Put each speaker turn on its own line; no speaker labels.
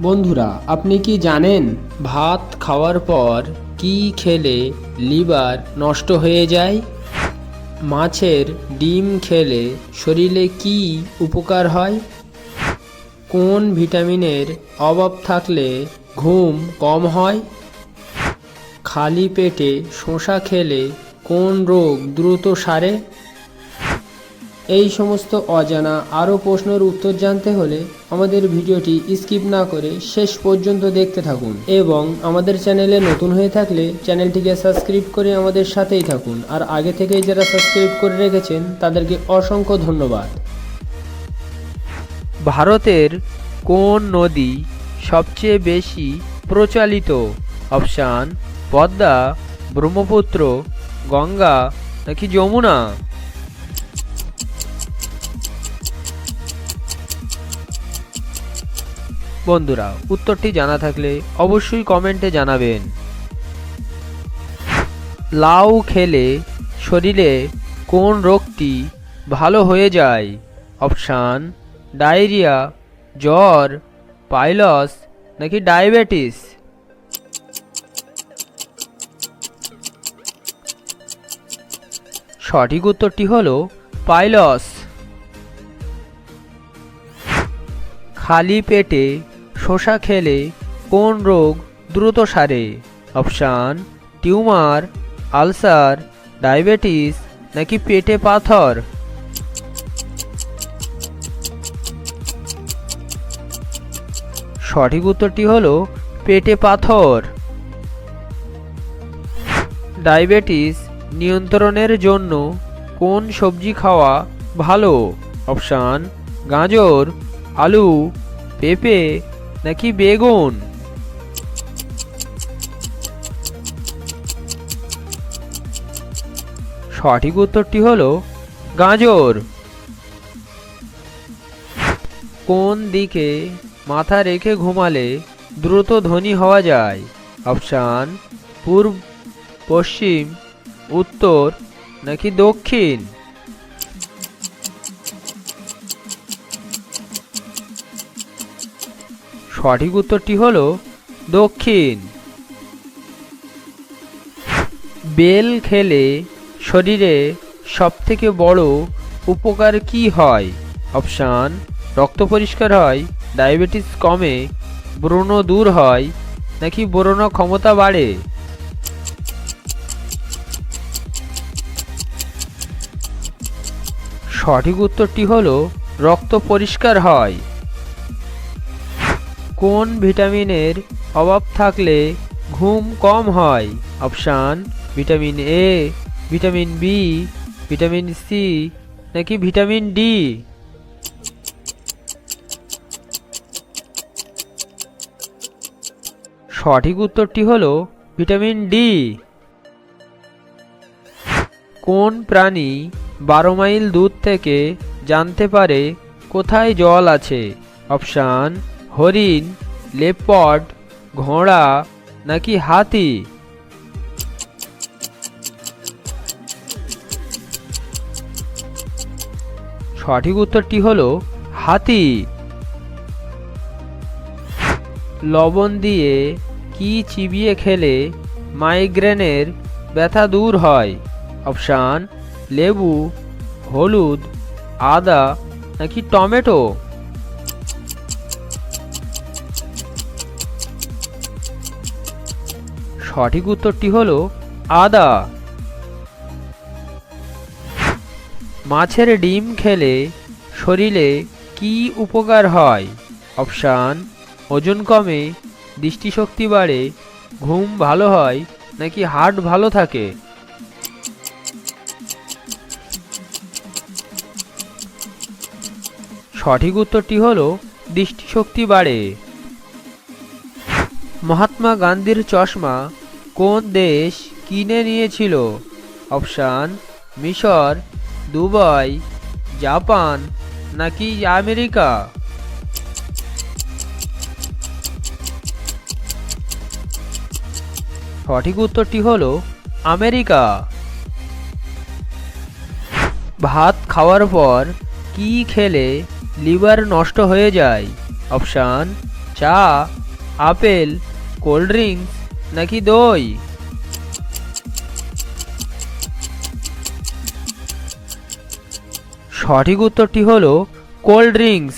বন্ধুরা, আপনি কি জানেন ভাত খাওয়ার পর কি খেলে লিভার নষ্ট হয়ে যায়? মাছের ডিম খেলে শরীরে কি উপকার হয়? কোন ভিটামিনের অভাব থাকলে ঘুম কম হয়? খালি পেটে শসা খেলে কোন রোগ দ্রুত সারে? এই সমস্ত অজানা আরও প্রশ্নের উত্তর জানতে হলে আমাদের ভিডিওটি স্কিপ না করে শেষ পর্যন্ত দেখতে থাকুন এবং আমাদের চ্যানেলে নতুন হয়ে থাকলে চ্যানেলটিকে সাবস্ক্রাইব করে আমাদের সাথেই থাকুন। আর আগে থেকেই যারা সাবস্ক্রাইব করে রেখেছেন, তাদেরকে অসংখ্য ধন্যবাদ।
ভারতের কোন নদী সবচেয়ে বেশি প্রচলিত? অপশান, পদ্মা, ব্রহ্মপুত্র, গঙ্গা নাকি যমুনা? বন্ধুরা, উত্তরটি জানা থাকলে অবশ্যই কমেন্টে জানাবেন। লাউ খেলে শরীরে কোন রোগটি ভালো হয়ে যায়? অপশান, ডায়রিয়া, জ্বর, পাইলস নাকি ডায়াবেটিস? সঠিক উত্তরটি হলো পাইলস। খালি পেটে শসা খেলে কোন রোগ দ্রুত সারে? অপশান, টিউমার, আলসার, ডায়াবেটিস নাকি পেটে পাথর? সঠিক উত্তরটি হলো পেটে পাথর। ডায়াবেটিস নিয়ন্ত্রণের জন্য কোন সবজি খাওয়া ভালো? অপশান, গাজর, আলু, পেঁপে নাকি বেগুন? সঠিক উত্তরটি হলো গাজর। কোন দিকে মাথা রেখে ঘুমালে দ্রুত ধনী হওয়া যায়? অপশান, পূর্ব, পশ্চিম, উত্তর নাকি দক্ষিণ? সঠিক উত্তরটি হলো দক্ষিণ। বেল খেলে শরীরে সবথেকে বড় উপকার কি হয়? অপশান, রক্ত পরিষ্কার হয়, ডায়াবেটিস কমে, ব্রণ দূর হয়, নাকি ব্রণ ক্ষমতা বাড়ে? সঠিক উত্তরটি হলো রক্ত পরিষ্কার হয়। কোন ভিটামিনের অভাব থাকলে ঘুম কম হয়? Option, vitamin A, vitamin B, vitamin C নাকি ভিটামিন ডি? সঠিক উত্তরটি হলো ভিটামিন ডি। কোন প্রাণী বারো মাইল দূর থেকে জানতে পারে কোথায় জল আছে? অপশান হরিণ, লেপড, ঘোড়া নাকি হাতি? সঠিক উত্তরটি হলো হাতি। লবণ দিয়ে কি চিবিয়ে খেলে মাইগ্রেনের ব্যথা দূর হয়? অপশান, লেবু, হলুদ, আদা নাকি টমেটো? সঠিক উত্তরটি হলো আদা। মাছের ডিম খেলে শরীরে কি উপকার হয়? অপশান, ওজন কমে, দৃষ্টিশক্তি বাড়ে, ঘুম ভালো হয়, নাকি হার্ট ভালো থাকে? সঠিক উত্তরটি হলো দৃষ্টিশক্তি বাড়ে। মহাত্মা গান্ধীর চশমা কোন দেশ কিনে নিয়েছিল? অপশান, মিশর, দুবাই, জাপান নাকি আমেরিকা? সঠিক উত্তরটি হলো আমেরিকা। ভাত খাওয়ার পর কি খেলে লিভার নষ্ট হয়ে যায়? অপশান, চা, আপেল, কোল্ড ড্রিঙ্কস নাকি দই? সঠিক উত্তরটি হলো কোল্ড ড্রিঙ্কস।